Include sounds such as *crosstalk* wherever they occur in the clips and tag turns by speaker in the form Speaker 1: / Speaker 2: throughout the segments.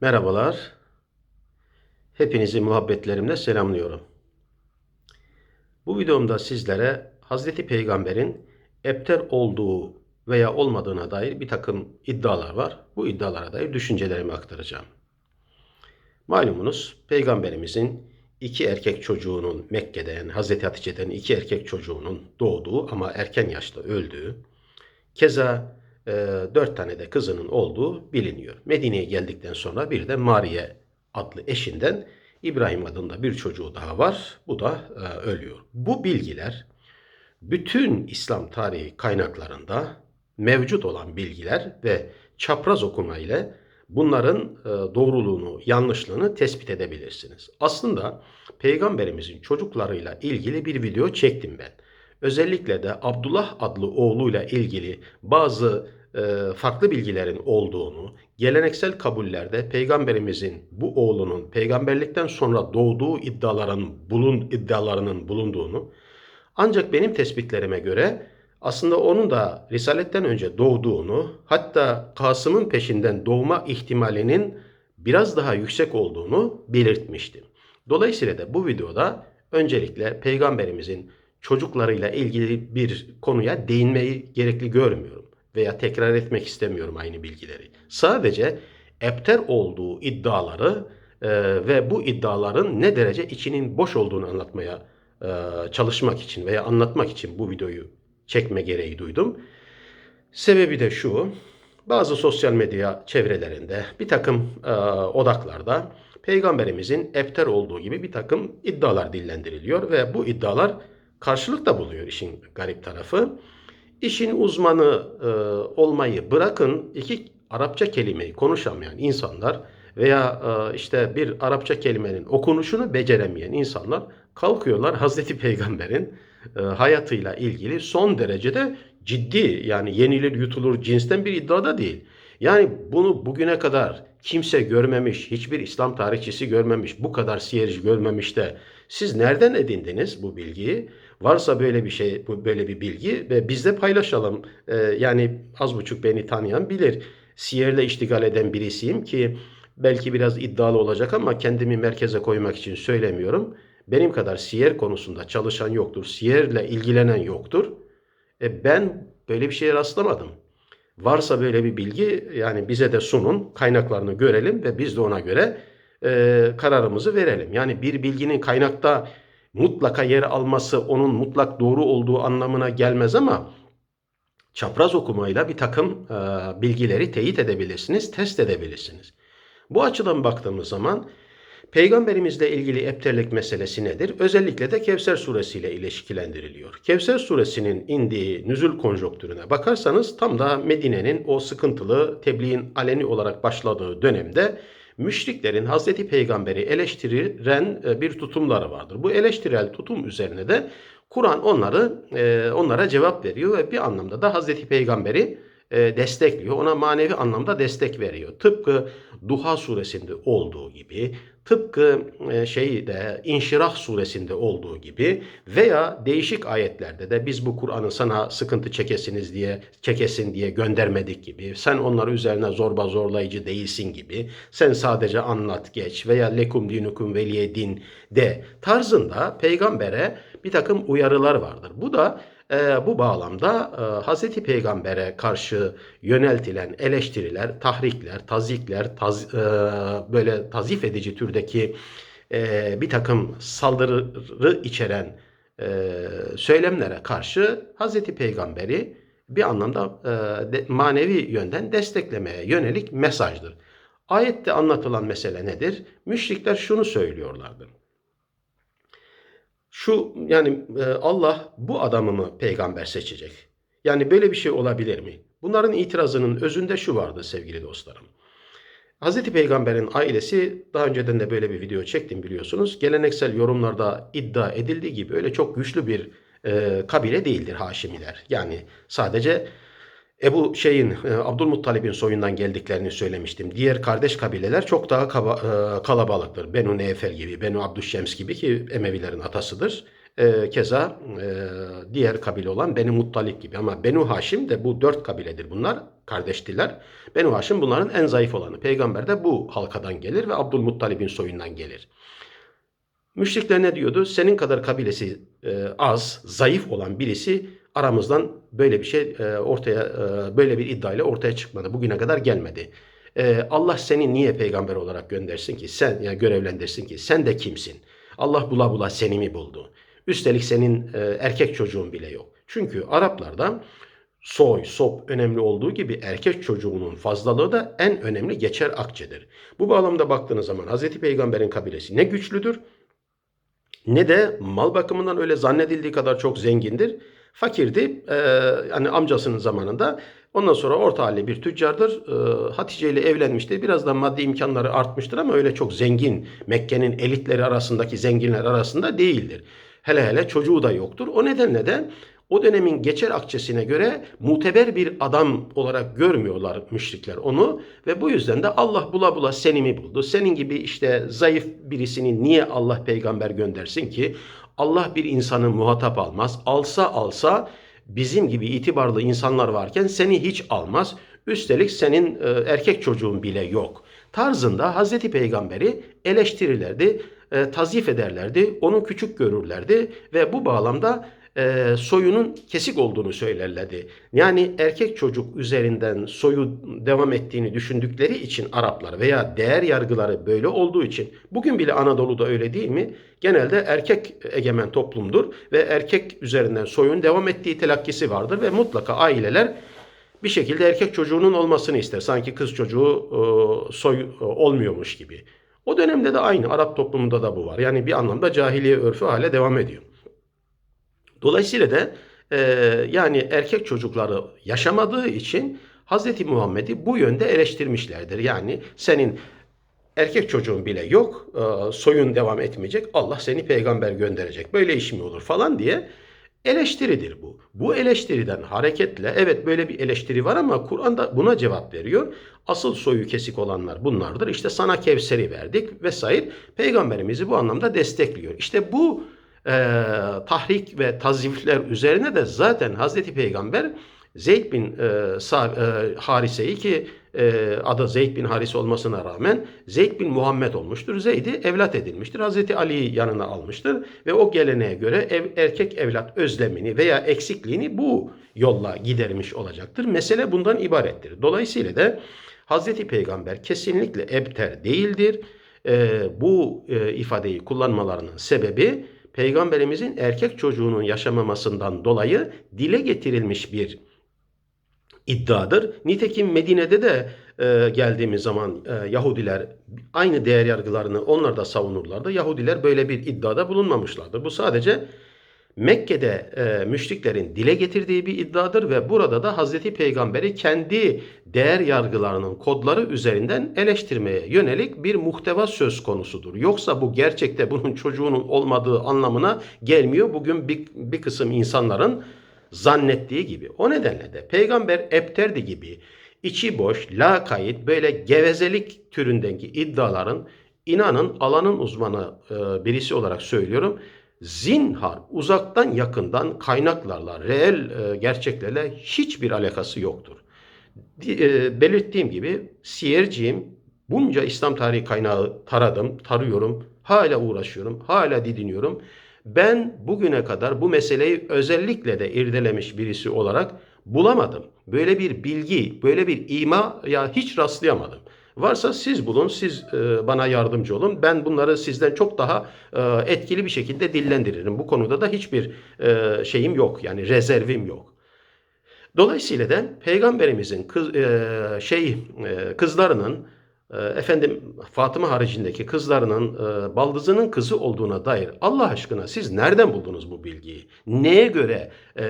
Speaker 1: Merhabalar. Hepinizi muhabbetlerimle selamlıyorum. Bu videomda sizlere Hazreti Peygamber'in ebter olduğu veya olmadığına dair bir takım iddialar var. Bu iddialara dair düşüncelerimi aktaracağım. Malumunuz Peygamberimizin iki erkek çocuğunun Mekke'de yani Hazreti Hatice'den iki erkek çocuğunun doğduğu ama erken yaşta öldüğü, keza dört tane de kızının olduğu biliniyor. Medine'ye geldikten sonra bir de Mariye adlı eşinden İbrahim adında bir çocuğu daha var. Bu da e, ölüyor. Bu bilgiler bütün İslam tarihi kaynaklarında mevcut olan bilgiler ve çapraz okuma ile bunların e, doğruluğunu, yanlışlığını tespit edebilirsiniz. Aslında peygamberimizin çocuklarıyla ilgili bir video çektim ben. Özellikle de Abdullah adlı oğluyla ilgili bazı farklı bilgilerin olduğunu, geleneksel kabullerde peygamberimizin bu oğlunun peygamberlikten sonra doğduğu iddiaların bulun iddialarının bulunduğunu ancak benim tespitlerime göre aslında onun da Risaletten önce doğduğunu, hatta Kasım'ın peşinden doğma ihtimalinin biraz daha yüksek olduğunu belirtmiştim. Dolayısıyla da bu videoda öncelikle peygamberimizin çocuklarıyla ilgili bir konuya değinmeyi gerekli görmüyorum veya tekrar etmek istemiyorum aynı bilgileri. Sadece ebter olduğu iddiaları e, ve bu iddiaların ne derece içinin boş olduğunu anlatmaya e, çalışmak için veya anlatmak için bu videoyu çekme gereği duydum. Sebebi de şu, bazı sosyal medya çevrelerinde, bir takım e, odaklarda peygamberimizin ebter olduğu gibi bir takım iddialar dillendiriliyor ve bu iddialar karşılık da buluyor işin garip tarafı. İşin uzmanı e, olmayı bırakın iki Arapça kelimeyi konuşamayan insanlar veya e, işte bir Arapça kelimenin okunuşunu beceremeyen insanlar kalkıyorlar *laughs* Hazreti Peygamber'in e, hayatıyla ilgili son derecede ciddi yani yenilir yutulur cinsten bir iddia da değil. Yani bunu bugüne kadar kimse görmemiş, hiçbir İslam tarihçisi görmemiş, bu kadar siyerci görmemiş de siz nereden edindiniz bu bilgiyi? Varsa böyle bir şey, böyle bir bilgi ve bizle paylaşalım. Ee, yani az buçuk beni tanıyan bilir. Siyerle iştigal eden birisiyim ki belki biraz iddialı olacak ama kendimi merkeze koymak için söylemiyorum. Benim kadar siyer konusunda çalışan yoktur. Siyerle ilgilenen yoktur. E ben böyle bir şeye rastlamadım. Varsa böyle bir bilgi yani bize de sunun, kaynaklarını görelim ve biz de ona göre e, kararımızı verelim. Yani bir bilginin kaynakta mutlaka yer alması onun mutlak doğru olduğu anlamına gelmez ama çapraz okumayla bir takım e, bilgileri teyit edebilirsiniz, test edebilirsiniz. Bu açıdan baktığımız zaman Peygamberimizle ilgili ebterlik meselesi nedir? Özellikle de Kevser suresiyle ilişkilendiriliyor. Kevser suresinin indiği nüzul konjonktürüne bakarsanız tam da Medine'nin o sıkıntılı tebliğin aleni olarak başladığı dönemde müşriklerin Hazreti Peygamber'i eleştiren e, bir tutumları vardır. Bu eleştirel tutum üzerine de Kur'an onları e, onlara cevap veriyor ve bir anlamda da Hazreti Peygamber'i e, destekliyor. Ona manevi anlamda destek veriyor. Tıpkı Duha suresinde olduğu gibi, tıpkı e, şeyde İnşirah suresinde olduğu gibi veya değişik ayetlerde de biz bu Kur'an'ı sana sıkıntı çekesiniz diye çekesin diye göndermedik gibi. Sen onları üzerine zorba zorlayıcı değilsin gibi. Sen sadece anlat geç veya lekum dinukum veliye din de tarzında peygambere bir takım uyarılar vardır. Bu da e, bu bağlamda e, Hz. Peygamber'e karşı yöneltilen eleştiriler, tahrikler, tazikler, taz, e, böyle tazif edici türdeki e, bir takım saldırı içeren e, söylemlere karşı Hz. Peygamber'i bir anlamda e, de, manevi yönden desteklemeye yönelik mesajdır. Ayette anlatılan mesele nedir? Müşrikler şunu söylüyorlardır. Şu yani e, Allah bu adamı mı peygamber seçecek? Yani böyle bir şey olabilir mi? Bunların itirazının özünde şu vardı sevgili dostlarım. Hz. Peygamber'in ailesi daha önceden de böyle bir video çektim biliyorsunuz. Geleneksel yorumlarda iddia edildiği gibi öyle çok güçlü bir e, kabile değildir Haşimiler. Yani sadece Ebu şeyin e, Abdülmuttalib'in soyundan geldiklerini söylemiştim. Diğer kardeş kabileler çok daha kaba, e, kalabalıktır. Benu Nefel gibi, Benu Abdüşşems gibi ki Emevilerin atasıdır. E, keza e, diğer kabile olan Beni Muttalip gibi ama Benu Haşim de bu dört kabiledir bunlar kardeştiler. Benu Haşim bunların en zayıf olanı. Peygamber de bu halkadan gelir ve Abdülmuttalib'in soyundan gelir. Müşrikler ne diyordu? Senin kadar kabilesi e, az, zayıf olan birisi aramızdan böyle bir şey e, ortaya e, böyle bir iddiayla ortaya çıkmadı. Bugüne kadar gelmedi. E, Allah seni niye peygamber olarak göndersin ki? Sen yani görevlendirsin ki? Sen de kimsin? Allah bula bula seni mi buldu? Üstelik senin erkek çocuğun bile yok. Çünkü Araplarda soy, sop önemli olduğu gibi erkek çocuğunun fazlalığı da en önemli geçer akçedir. Bu bağlamda baktığınız zaman Hz. Peygamber'in kabilesi ne güçlüdür ne de mal bakımından öyle zannedildiği kadar çok zengindir. Fakirdi, e, yani amcasının zamanında. Ondan sonra orta halli bir tüccardır. E, Hatice ile evlenmişti. Biraz da maddi imkanları artmıştır ama öyle çok zengin, Mekke'nin elitleri arasındaki zenginler arasında değildir. Hele hele çocuğu da yoktur. O nedenle de o dönemin geçer akçesine göre muteber bir adam olarak görmüyorlar müşrikler onu ve bu yüzden de Allah bula bula seni mi buldu? Senin gibi işte zayıf birisini niye Allah peygamber göndersin ki? Allah bir insanı muhatap almaz. Alsa alsa bizim gibi itibarlı insanlar varken seni hiç almaz. Üstelik senin e, erkek çocuğun bile yok. Tarzında Hazreti Peygamberi eleştirirlerdi, e, tazif ederlerdi, onu küçük görürlerdi ve bu bağlamda e, soyunun kesik olduğunu söylerlerdi. Yani erkek çocuk üzerinden soyu devam ettiğini düşündükleri için Araplar veya değer yargıları böyle olduğu için bugün bile Anadolu'da öyle değil mi? Genelde erkek egemen toplumdur ve erkek üzerinden soyun devam ettiği telakkisi vardır ve mutlaka aileler bir şekilde erkek çocuğunun olmasını ister. Sanki kız çocuğu e, soy e, olmuyormuş gibi. O dönemde de aynı Arap toplumunda da bu var. Yani bir anlamda cahiliye örfü hale devam ediyor. Dolayısıyla da e, yani erkek çocukları yaşamadığı için Hz. Muhammed'i bu yönde eleştirmişlerdir. Yani senin erkek çocuğun bile yok, e, soyun devam etmeyecek, Allah seni peygamber gönderecek. Böyle iş mi olur falan diye eleştiridir bu. Bu eleştiriden hareketle evet böyle bir eleştiri var ama Kur'an da buna cevap veriyor. Asıl soyu kesik olanlar bunlardır. İşte sana Kevser'i verdik vesaire. Peygamberimizi bu anlamda destekliyor. İşte bu e, tahrik ve tazifler üzerine de zaten Hazreti Peygamber Zeyd bin e, Sa, e, Harise'yi ki e, adı Zeyd bin Harise olmasına rağmen Zeyd bin Muhammed olmuştur. Zeyd'i evlat edilmiştir. Hazreti Ali'yi yanına almıştır ve o geleneğe göre ev, erkek evlat özlemini veya eksikliğini bu yolla gidermiş olacaktır. Mesele bundan ibarettir. Dolayısıyla da Hazreti Peygamber kesinlikle ebter değildir. E, bu e, ifadeyi kullanmalarının sebebi Peygamberimizin erkek çocuğunun yaşamamasından dolayı dile getirilmiş bir iddiadır. Nitekim Medine'de de e, geldiğimiz zaman e, Yahudiler aynı değer yargılarını onlar da savunurlardı. Yahudiler böyle bir iddiada bulunmamışlardır. Bu sadece Mekke'de e, müşriklerin dile getirdiği bir iddiadır ve burada da Hazreti Peygamber'i kendi değer yargılarının kodları üzerinden eleştirmeye yönelik bir muhteva söz konusudur. Yoksa bu gerçekte bunun çocuğunun olmadığı anlamına gelmiyor. Bugün bir, bir kısım insanların zannettiği gibi. O nedenle de peygamber Ebterdi gibi içi boş, lakayt, böyle gevezelik türündeki iddiaların inanın alanın uzmanı e, birisi olarak söylüyorum zinhar uzaktan yakından kaynaklarla, reel e, gerçeklerle hiçbir alakası yoktur. E, belirttiğim gibi siyerciyim. Bunca İslam tarihi kaynağı taradım, tarıyorum. Hala uğraşıyorum, hala didiniyorum. Ben bugüne kadar bu meseleyi özellikle de irdelemiş birisi olarak bulamadım. Böyle bir bilgi, böyle bir ima ya hiç rastlayamadım. Varsa siz bulun, siz e, bana yardımcı olun. Ben bunları sizden çok daha e, etkili bir şekilde dillendiririm. Bu konuda da hiçbir e, şeyim yok. Yani rezervim yok. Dolayısıyla da peygamberimizin kız, şey kızlarının efendim Fatıma haricindeki kızlarının e, baldızının kızı olduğuna dair Allah aşkına siz nereden buldunuz bu bilgiyi? Neye göre e,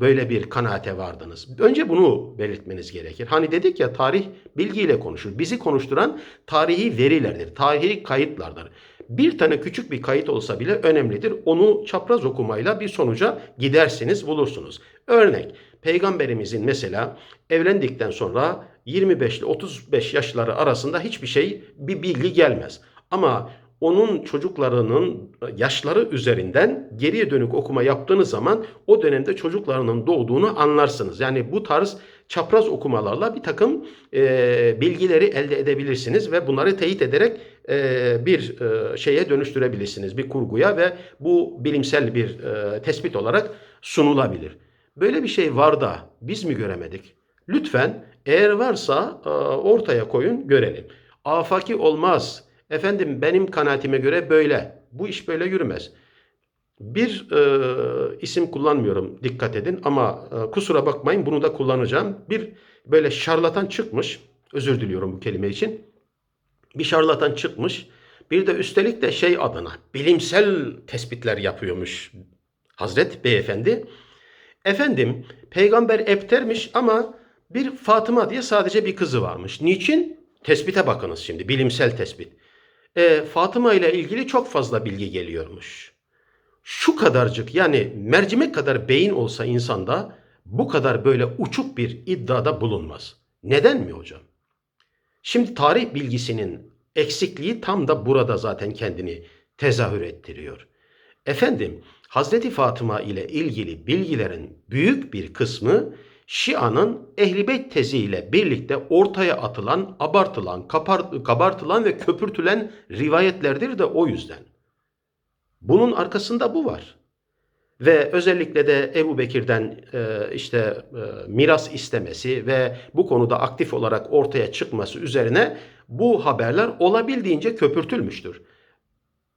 Speaker 1: böyle bir kanaate vardınız? Önce bunu belirtmeniz gerekir. Hani dedik ya tarih bilgiyle konuşur. Bizi konuşturan tarihi verilerdir, tarihi kayıtlardır. Bir tane küçük bir kayıt olsa bile önemlidir. Onu çapraz okumayla bir sonuca gidersiniz, bulursunuz. Örnek, Peygamberimizin mesela evlendikten sonra 25 ile 35 yaşları arasında hiçbir şey, bir bilgi gelmez. Ama onun çocuklarının yaşları üzerinden geriye dönük okuma yaptığınız zaman o dönemde çocuklarının doğduğunu anlarsınız. Yani bu tarz çapraz okumalarla bir takım e, bilgileri elde edebilirsiniz ve bunları teyit ederek e, bir e, şeye dönüştürebilirsiniz. Bir kurguya ve bu bilimsel bir e, tespit olarak sunulabilir. Böyle bir şey var da biz mi göremedik? Lütfen eğer varsa e, ortaya koyun görelim. Afaki olmaz. Efendim benim kanaatime göre böyle. Bu iş böyle yürümez. Bir e, isim kullanmıyorum dikkat edin ama e, kusura bakmayın bunu da kullanacağım. Bir böyle şarlatan çıkmış. Özür diliyorum bu kelime için. Bir şarlatan çıkmış. Bir de üstelik de şey adına bilimsel tespitler yapıyormuş Hazret Beyefendi. Efendim peygamber Ebter'miş ama bir Fatıma diye sadece bir kızı varmış. Niçin? Tespite bakınız şimdi bilimsel tespit. E, Fatıma ile ilgili çok fazla bilgi geliyormuş. Şu kadarcık yani mercimek kadar beyin olsa insanda bu kadar böyle uçuk bir iddiada bulunmaz. Neden mi hocam? Şimdi tarih bilgisinin eksikliği tam da burada zaten kendini tezahür ettiriyor. Efendim Hazreti Fatıma ile ilgili bilgilerin büyük bir kısmı Şia'nın Ehl-i Beyt teziyle birlikte ortaya atılan, abartılan, kabartılan ve köpürtülen rivayetlerdir de o yüzden. Bunun arkasında bu var. Ve özellikle de Ebu Bekir'den e, işte e, miras istemesi ve bu konuda aktif olarak ortaya çıkması üzerine bu haberler olabildiğince köpürtülmüştür.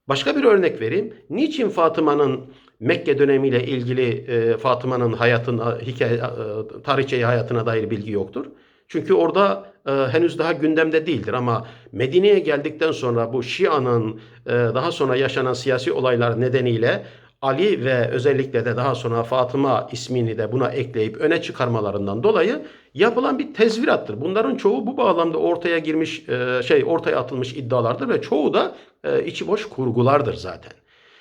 Speaker 1: Başka bir örnek vereyim. Niçin Fatıma'nın Mekke dönemiyle ilgili e, Fatıma'nın hayatına, hikaye, e, tarihçeyi hayatına dair bilgi yoktur? Çünkü orada e, henüz daha gündemde değildir ama Medine'ye geldikten sonra bu Şia'nın e, daha sonra yaşanan siyasi olaylar nedeniyle Ali ve özellikle de daha sonra Fatıma ismini de buna ekleyip öne çıkarmalarından dolayı yapılan bir tezvirattır. Bunların çoğu bu bağlamda ortaya girmiş e, şey ortaya atılmış iddialardır ve çoğu da e, içi boş kurgulardır zaten.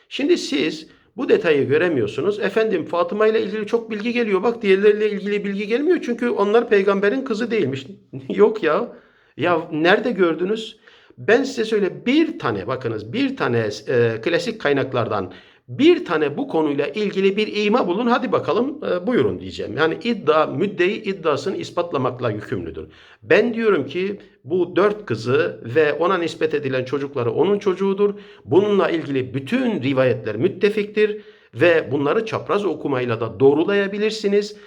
Speaker 1: Şimdi siz bu detayı göremiyorsunuz. Efendim Fatıma ile ilgili çok bilgi geliyor. Bak diğerleriyle ilgili bilgi gelmiyor. Çünkü onlar peygamberin kızı değilmiş. *laughs* Yok ya. Ya nerede gördünüz? Ben size söyle bir tane bakınız bir tane e, klasik kaynaklardan bir tane bu konuyla ilgili bir ima bulun hadi bakalım e, buyurun diyeceğim. Yani iddia müddeyi iddiasını ispatlamakla yükümlüdür. Ben diyorum ki bu dört kızı ve ona nispet edilen çocukları onun çocuğudur. Bununla ilgili bütün rivayetler müttefiktir ve bunları çapraz okumayla da doğrulayabilirsiniz.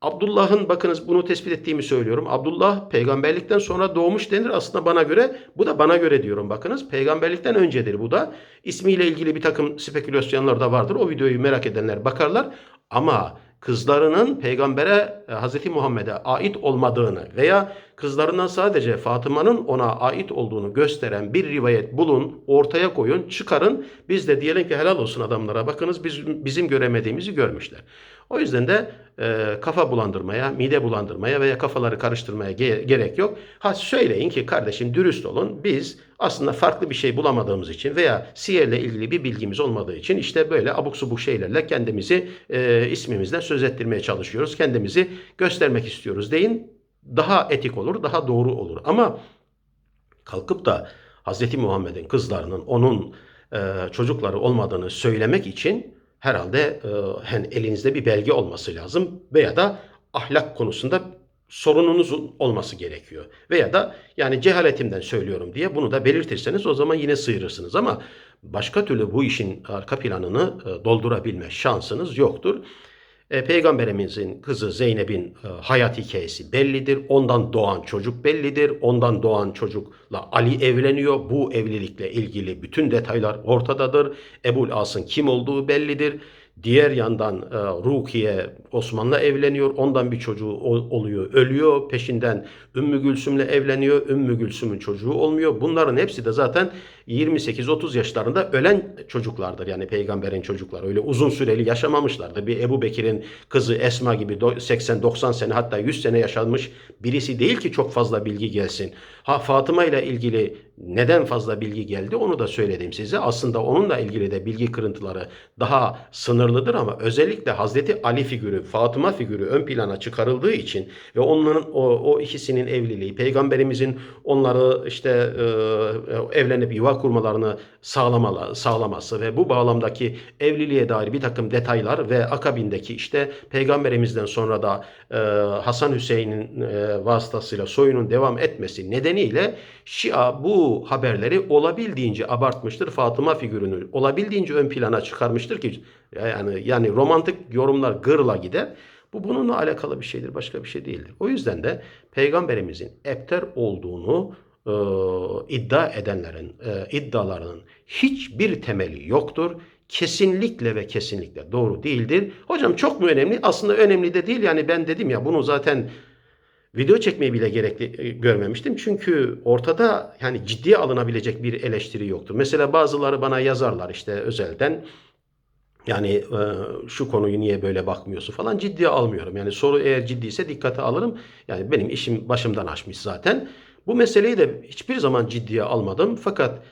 Speaker 1: Abdullah'ın bakınız bunu tespit ettiğimi söylüyorum. Abdullah peygamberlikten sonra doğmuş denir aslında bana göre. Bu da bana göre diyorum bakınız. Peygamberlikten öncedir bu da. İsmiyle ilgili bir takım spekülasyonlar da vardır. O videoyu merak edenler bakarlar. Ama kızlarının peygambere e, Hz. Muhammed'e ait olmadığını veya kızlarından sadece Fatıma'nın ona ait olduğunu gösteren bir rivayet bulun, ortaya koyun, çıkarın. Biz de diyelim ki helal olsun adamlara bakınız biz, bizim göremediğimizi görmüşler. O yüzden de e, kafa bulandırmaya, mide bulandırmaya veya kafaları karıştırmaya ge- gerek yok. Ha söyleyin ki kardeşim dürüst olun biz aslında farklı bir şey bulamadığımız için veya siyerle ilgili bir bilgimiz olmadığı için işte böyle abuk subuk şeylerle kendimizi e, ismimizden söz ettirmeye çalışıyoruz. Kendimizi göstermek istiyoruz deyin. Daha etik olur, daha doğru olur. Ama kalkıp da Hz. Muhammed'in kızlarının onun e, çocukları olmadığını söylemek için herhalde e, hani elinizde bir belge olması lazım veya da ahlak konusunda sorununuzun olması gerekiyor. Veya da yani cehaletimden söylüyorum diye bunu da belirtirseniz o zaman yine sıyırırsınız ama başka türlü bu işin arka planını e, doldurabilme şansınız yoktur. E, Peygamberimizin kızı Zeynep'in e, hayat hikayesi bellidir. Ondan doğan çocuk bellidir. Ondan doğan çocukla Ali evleniyor. Bu evlilikle ilgili bütün detaylar ortadadır. Ebul As'ın kim olduğu bellidir. Diğer yandan e, Rukiye Osman'la evleniyor. Ondan bir çocuğu ol- oluyor, ölüyor. Peşinden Ümmü Gülsüm'le evleniyor. Ümmü Gülsüm'ün çocuğu olmuyor. Bunların hepsi de zaten 28-30 yaşlarında ölen çocuklardır. Yani peygamberin çocukları. Öyle uzun süreli yaşamamışlardır. Bir Ebu Bekir'in kızı Esma gibi do- 80-90 sene hatta 100 sene yaşanmış birisi değil ki çok fazla bilgi gelsin. Ha Fatıma ile ilgili neden fazla bilgi geldi onu da söyledim size. Aslında onunla ilgili de bilgi kırıntıları daha sınırlı sınırlıdır ama özellikle Hazreti Ali figürü, Fatıma figürü ön plana çıkarıldığı için ve onların o, o ikisinin evliliği, peygamberimizin onları işte e, evlenip yuva kurmalarını sağlamalı, sağlaması ve bu bağlamdaki evliliğe dair bir takım detaylar ve akabindeki işte peygamberimizden sonra da e, Hasan Hüseyin'in e, vasıtasıyla soyunun devam etmesi nedeniyle Şia bu haberleri olabildiğince abartmıştır. Fatıma figürünü olabildiğince ön plana çıkarmıştır ki yani yani romantik yorumlar gırla gider. Bu bununla alakalı bir şeydir, başka bir şey değildir. O yüzden de peygamberimizin epter olduğunu e, iddia edenlerin e, iddialarının hiçbir temeli yoktur. Kesinlikle ve kesinlikle doğru değildir. Hocam çok mu önemli? Aslında önemli de değil. Yani ben dedim ya bunu zaten video çekmeyi bile gerekli e, görmemiştim. Çünkü ortada yani ciddiye alınabilecek bir eleştiri yoktur. Mesela bazıları bana yazarlar işte özelden. Yani e, şu konuyu niye böyle bakmıyorsun falan ciddiye almıyorum. Yani soru eğer ciddiyse dikkate alırım. Yani benim işim başımdan aşmış zaten. Bu meseleyi de hiçbir zaman ciddiye almadım. Fakat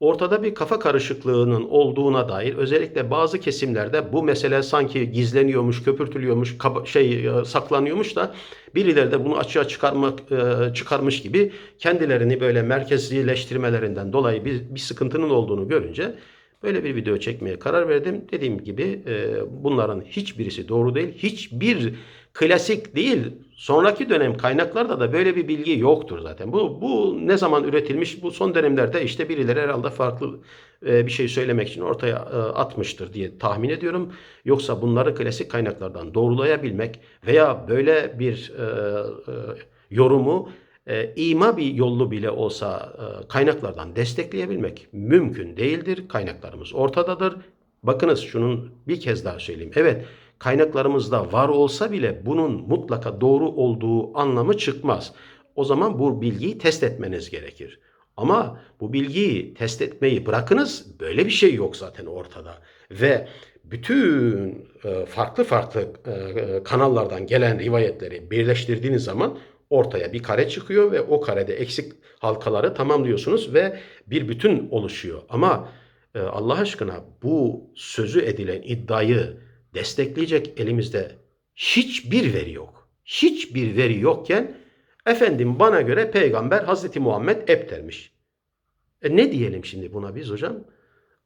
Speaker 1: ortada bir kafa karışıklığının olduğuna dair özellikle bazı kesimlerde bu mesele sanki gizleniyormuş, köpürtülüyormuş, şey e, saklanıyormuş da birileri de bunu açığa çıkarmak e, çıkarmış gibi kendilerini böyle merkezileştirmelerinden dolayı bir, bir sıkıntının olduğunu görünce böyle bir video çekmeye karar verdim. Dediğim gibi e, bunların hiçbirisi doğru değil. Hiçbir klasik değil. Sonraki dönem kaynaklarda da böyle bir bilgi yoktur zaten. Bu bu ne zaman üretilmiş? Bu son dönemlerde işte birileri herhalde farklı e, bir şey söylemek için ortaya e, atmıştır diye tahmin ediyorum. Yoksa bunları klasik kaynaklardan doğrulayabilmek veya böyle bir e, e, yorumu e, ima bir yollu bile olsa e, kaynaklardan destekleyebilmek mümkün değildir. Kaynaklarımız ortadadır. Bakınız şunun bir kez daha söyleyeyim. Evet kaynaklarımızda var olsa bile bunun mutlaka doğru olduğu anlamı çıkmaz. O zaman bu bilgiyi test etmeniz gerekir. Ama bu bilgiyi test etmeyi bırakınız böyle bir şey yok zaten ortada. Ve bütün e, farklı farklı e, kanallardan gelen rivayetleri birleştirdiğiniz zaman ortaya bir kare çıkıyor ve o karede eksik halkaları tamamlıyorsunuz ve bir bütün oluşuyor. Ama e, Allah aşkına bu sözü edilen iddiayı destekleyecek elimizde hiçbir veri yok. Hiçbir veri yokken efendim bana göre peygamber Hazreti Muhammed eptermiş. E ne diyelim şimdi buna biz hocam?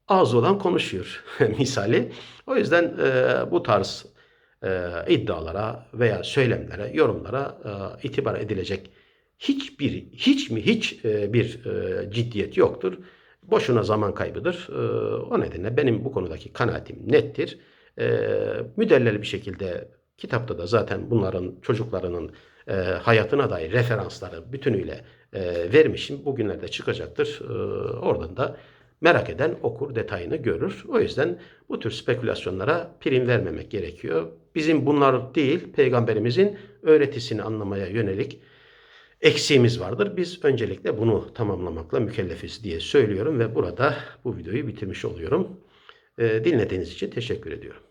Speaker 1: Ağız olan konuşuyor *laughs* misali. O yüzden e, bu tarz e, iddialara veya söylemlere, yorumlara e, itibar edilecek hiçbir, hiç mi hiç e, bir e, ciddiyet yoktur. Boşuna zaman kaybıdır. E, o nedenle benim bu konudaki kanaatim nettir. E, müdellel bir şekilde kitapta da zaten bunların çocuklarının e, hayatına dair referansları bütünüyle e, vermişim. Bugünlerde çıkacaktır. E, oradan da merak eden okur detayını görür. O yüzden bu tür spekülasyonlara prim vermemek gerekiyor. Bizim bunlar değil, peygamberimizin öğretisini anlamaya yönelik eksiğimiz vardır. Biz öncelikle bunu tamamlamakla mükellefiz diye söylüyorum ve burada bu videoyu bitirmiş oluyorum. Ee, dinlediğiniz için teşekkür ediyorum.